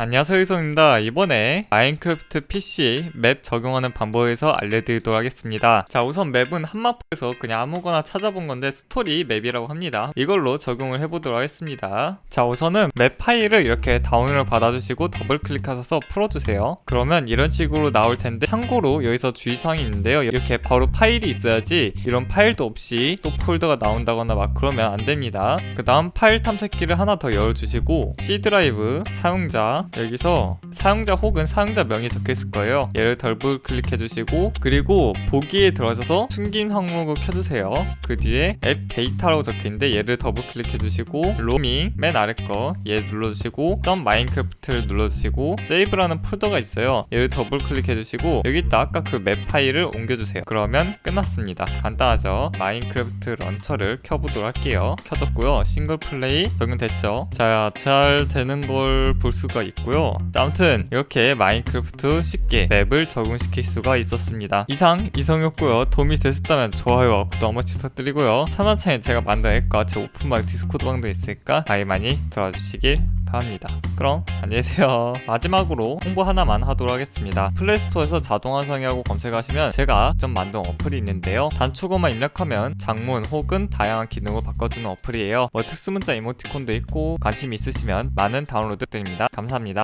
안녕하세요 이성입니다. 이번에 마인크래프트 PC 맵 적용하는 방법에서 알려드리도록 하겠습니다. 자 우선 맵은 한마포에서 그냥 아무거나 찾아본 건데 스토리 맵이라고 합니다. 이걸로 적용을 해보도록 하겠습니다. 자 우선은 맵 파일을 이렇게 다운을 받아주시고 더블 클릭하셔서 풀어주세요. 그러면 이런 식으로 나올 텐데 참고로 여기서 주의사항이 있는데요. 이렇게 바로 파일이 있어야지 이런 파일도 없이 또 폴더가 나온다거나 막 그러면 안 됩니다. 그 다음 파일 탐색기를 하나 더 열어주시고 C 드라이브 사용자 여기서 사용자 혹은 사용자 명이 적혀 있을 거예요. 얘를 더블 클릭해 주시고 그리고 보기에 들어가셔서 숨긴 항목을 켜주세요. 그 뒤에 앱 데이터라고 적혀 있는데 얘를 더블 클릭해 주시고 로밍 맨 아래 거 얘 눌러주시고 점 마인크래프트를 눌러주시고 세이브라는 폴더가 있어요. 얘를 더블 클릭해 주시고 여기다. 아까 그 맵 파일을 옮겨주세요. 그러면 끝났습니다. 간단하죠? 마인크래프트 런처를 켜보도록 할게요. 켜졌고요. 싱글 플레이 적용됐죠? 자 잘 되는 걸 볼 수가 있고 요. 자, 아무튼 이렇게 마인크래프트 쉽게 맵을 적용시킬 수가 있었습니다. 이상 이성이었고요. 도움이 되셨다면 좋아요와 구독 한 번씩 부탁드리고요. 참여창에 제가 만든 앱과 제 오픈마이 디스코드 방도 있으니까 많이 많이 들어와 주시길 바랍니다. 그럼 안녕히 계세요. 마지막으로 홍보 하나만 하도록 하겠습니다. 플레이스토어에서 자동 완성이라고 검색하시면 제가 좀 만든 어플이 있는데요. 단축어만 입력하면 장문 혹은 다양한 기능을 바꿔주는 어플이에요. 뭐 특수문자 이모티콘도 있고 관심 있으시면 많은 다운로드 드립니다. 감사합니다.